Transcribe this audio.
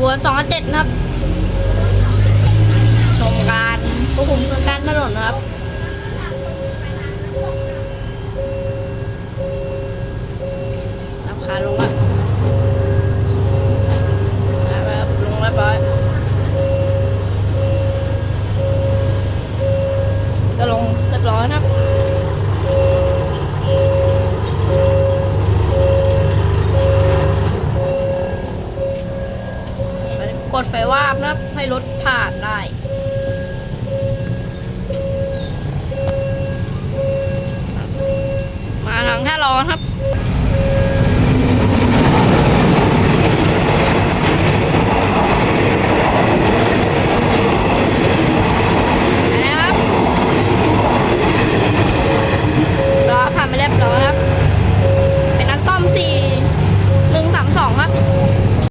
บวน2 7นะครับชมการควบคุมเครื่องการถนนครับรับขาลงแล้วมาแบบลงเรียบร้อยก็ลงเรียบร้อยครับ กดไฟว่าบนะให้รถผ่านได้มาทางท่าร้อนครับรอผ่านไปเรียบร้อย